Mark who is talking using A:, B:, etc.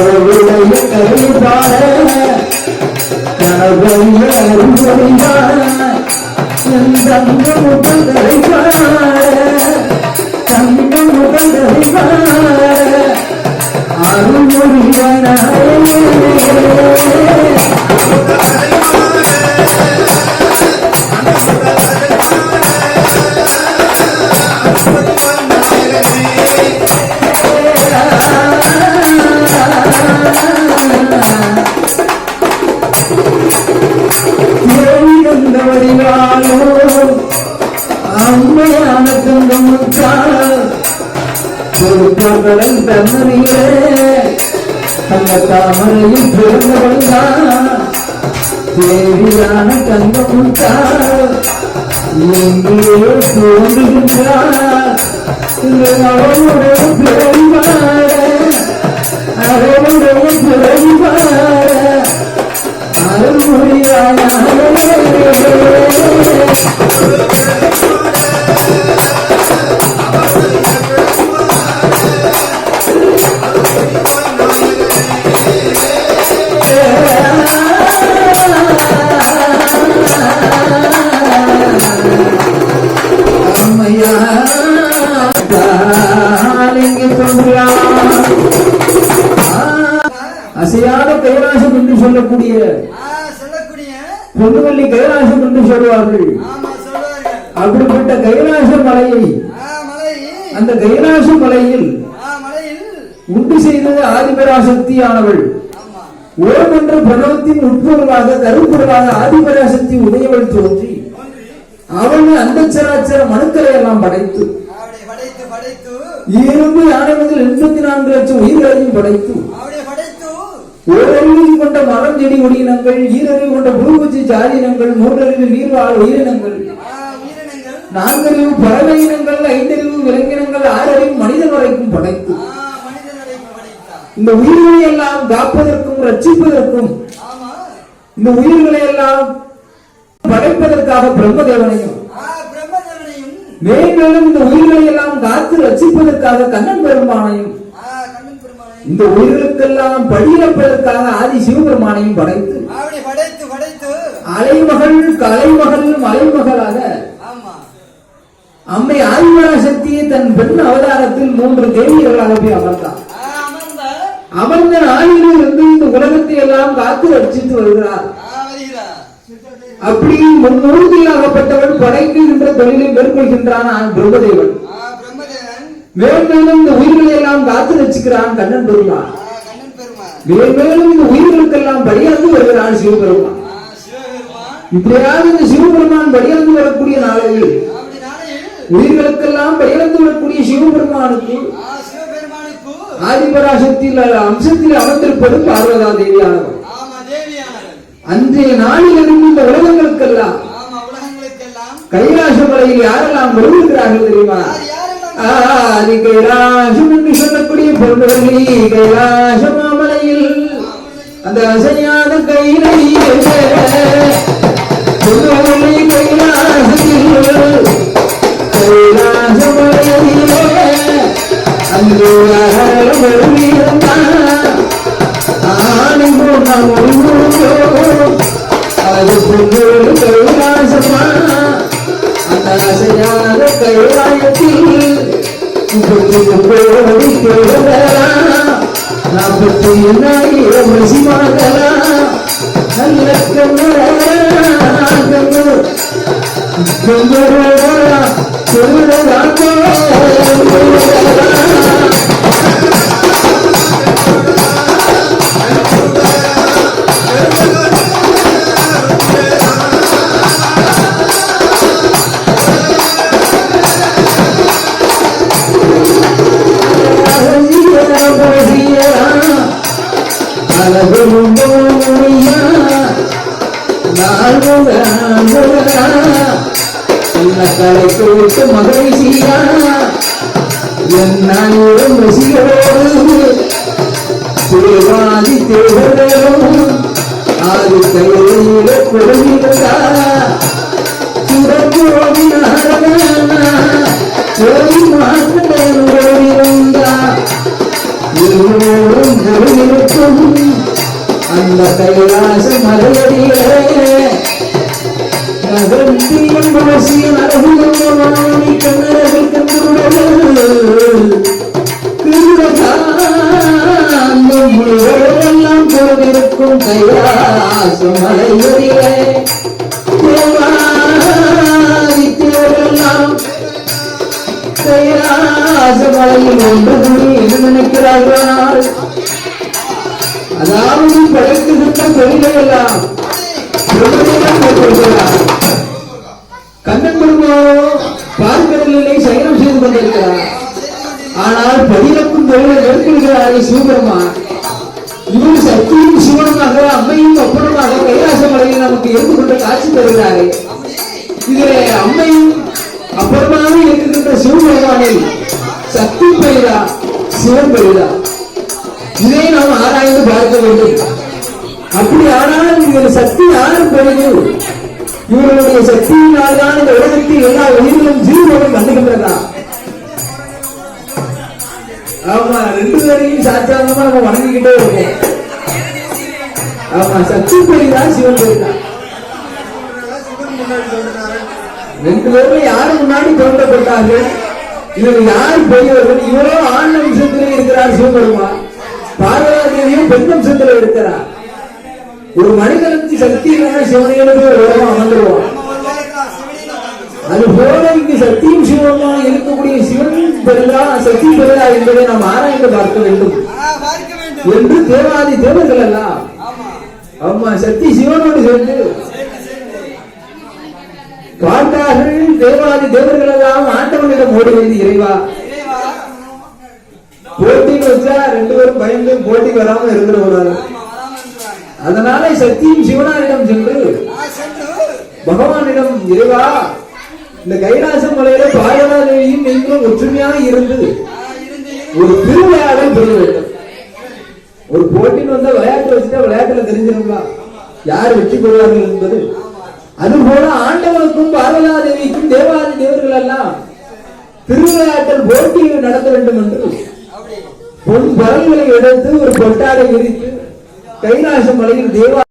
A: அவளுடைய கதை பாட கனவைய என் தங்க முதல் தங்க முதல் கதை பொறுப்பாளன் தன்னறியே தங்க தாமரையில் பிறந்தவள்தான் தேவியான தங்கமுத்தாள் எங்கே தோன்றுகின்றார் அவளுடைய பிறந்தார அவளுடைய பிறந்தார அருள்மொழியானே அசையாத கைலாசம் என்று சொல்லக்கூடிய பொன்னுவல்லி கைலாசம் என்று சொல்வார்கள். அப்படிப்பட்ட கைலாச மலையை அந்த கைலாச மலையில் உண்டு செய்தது ஆதிபராசக்தியானவள். ஓம் என்ற பிரணவத்தின் உட்பொருளாக கருப்பொருளாக ஆதிபராசக்தி உதயவள் தோன்றி அவள் அந்த சராச்சர மனுக்களை எல்லாம் படைத்து. இரும்பு யானை முதல் எண்பத்தி நான்கு லட்சம் உயிர்களையும் படைத்து ஓரறிவு கொண்ட மரம் செடி கொடியினங்கள் ஈரறிவு கொண்ட பூபூச்சி ஜாதினங்கள் மூன்றறிவு நீர்வாழ் உயிரினங்கள்.
B: உயிரினங்கள்
A: நான்கறிவு பறவை இனங்கள் ஐந்தறிவு விலங்கினங்கள் ஆறறிவு மனிதன் வரைக்கும் படைத்து இந்த உயிர்களை எல்லாம் காப்பதற்கும் ரட்சிப்பதற்கும் இந்த உயிர்களை எல்லாம் படைப்பதற்காக பிரம்மதேவனையும் மேலும் இந்த உயிர்களை எல்லாம் காத்து ரட்சிப்பதற்காக கண்ணன் பெருமானையும் இந்த உயிர்களுக்கெல்லாம் படியிறப்பதற்காக ஆதி சிவபெருமானையும் படைத்து
B: படைத்து படைத்து.
A: அலைமகள் கலைமகள் மலைமகளாக
B: ஆமா.
A: அம்மை ஆதிபராசக்தியை தன் பெண் அவதாரத்தில் மூன்று தேவியர்களாக போய் அமர்ந்தார்.
B: அமர்ந்த
A: நாளில் இருந்து இந்த உலகத்தை எல்லாம் காத்து ரட்சித்து வருகிறார். அப்படி முன்னூறுதியாகப்பட்டவன் படைக்கின்ற தொழிலை மேற்கொள்கின்றான் ஆ- பிரம்மதேவன். மேலும் இந்த உயிர்களை எல்லாம் காத்து ரட்சிக்கிறான் கண்ணன் பெருமான். மேலும் இந்த உயிர்களுக்கெல்லாம் படியாந்து வருகிறான் சிவபெருமான். இப்படியாக இந்த சிவபெருமான் படியாந்து வரக்கூடிய நாளையில் உயிர்களுக்கெல்லாம் படியாந்து வரக்கூடிய சிவபெருமானுக்கு
B: ஆ சிவபெருமானுக்கு
A: ஆதிபராசக்தியில் அம்சத்தில் அமர்ந்திருப்பது பார்வதா தேவியானவர். அன்றைய நாளிலிருந்து இந்த உலகங்களுக்கெல்லாம் கைலாச மலையில் யாரெல்லாம் வருகிறார்கள் தெரியுமா? ஆதி கைலாசம் என்று சொல்லக்கூடிய பொருள்வள்ளி கைலாச மாமலையில் அந்த அசையாத கைலை பொருள்வள்ளி கைலாசத்தில் கைலாச மலையிலே அங்கு அகலம் நாற்பத்தி தலை கொடுத்து மகிழ்ச்சியா? என்னால் ரசிகளோடு தேவாதி தேவரும் ஆதி கையில கொடுகிறதா சுரக்கோடி நாரணா கோடி மாற்றங்களும் இருந்தா இன்னும் இருக்கும் அந்த கைலாச மலையடியே நகர்ந்தியம் வாசிய நரகுமானி கண்ணரவில் கண்டுடல் கிருதகாந்தம் முழுவதெல்லாம் மலையடியே கைலாச மலையில் ஒன்று நினைக்கிறார்கள் அதாவது படைத்துகின்ற தொழிலை எல்லாம் கண்ணன் குடும்போ பார்க்கடலிலே சயனம் செய்து கொண்டிருக்கிறார். ஆனால் பதினக்கும் தொழிலை மேற்கொள்கிறாரே சிவபெருமா இவர் சக்தியும் சிவனுமாக அம்மையும் அப்பனுமாக கைலாச மலையில் நமக்கு இருந்து கொண்டு காட்சி தருகிறாரே. இதிலே அம்மையும் அப்புறமாக இருக்கின்ற சிவபெருமானில் சக்தி பெயரா சிவன் பெயரா இதை நாம் ஆராய்ந்து பார்க்க வேண்டும் அப்படி ஆனால் இவர் சக்தி யாரும் பெரிது இவர்களுடைய சக்தியினால் தான் இந்த உலகத்தில் எல்லா உயிர்களும் ஜீவனும் வந்துகின்றதா ஆமா ரெண்டு பேரையும் சாத்தாங்கமா நம்ம வணங்கிக்கிட்டே இருக்கோம். ஆமா சக்தி பெரிதா சிவன் பெரிதா? ரெண்டு பேரும் யாரு முன்னாடி தோன்றப்பட்டார்கள்? இவர் யார் பெரியவர்கள்? இவரோ ஆண் விஷயத்திலே இருக்கிறார் சிவபெருமான். பார்வதாதேவியும் பெண் அம்சத்திலே இருக்கிறார் ஒரு மனிதனுக்கு சக்தி இல்லைன்னா சிவனையிலுமே உலகம் அமர்ந்துருவான். அது போல இங்கு சக்தியும் சிவமா இருக்கக்கூடிய சிவன் பெருதா சக்தி பெருதா என்பதை நாம் ஆராய்ந்து பார்க்க வேண்டும். என்று தேவாதி தேவர்கள் எல்லாம்
B: ஆமா
A: சக்தி சிவனோடு சேர்ந்து. பார்த்தார்கள் தேவாதி தேவர்கள் எல்லாம் ஆண்டவனிடம் ஓடுகிறது இறைவா.
B: இறைவா
A: போட்டிக்கு வச்சா ரெண்டு பேரும் பயந்து போட்டிக்கு வராம இருந்துடக்கூடாது
B: ஆமா
A: அதனால சக்தியும் சிவனாரிடம் சென்று பகவானிடம் இறைவா இந்த கைலாச மலையில பார்வதாதேவியும் நீங்களும் ஒற்றுமையாக இருந்து ஒரு திருவிளையாடல் புரிய வேண்டும். ஒரு போட்டின்னு வந்தா விளையாட்டு வச்சுட்டா விளையாட்டுல தெரிஞ்சிருங்களா யார் வெற்றி பெறுவார்கள் என்பது. அதுபோல ஆண்டவனுக்கும் பார்வதாதேவிக்கும் தேவாதி தேவர்கள் எல்லாம் திருவிளையாட்டல் போட்டி நடத்த வேண்டும் என்று பொன் பறவைகளை எடுத்து ஒரு பொட்டாடை விரித்து கைலாச மலையில் தேவா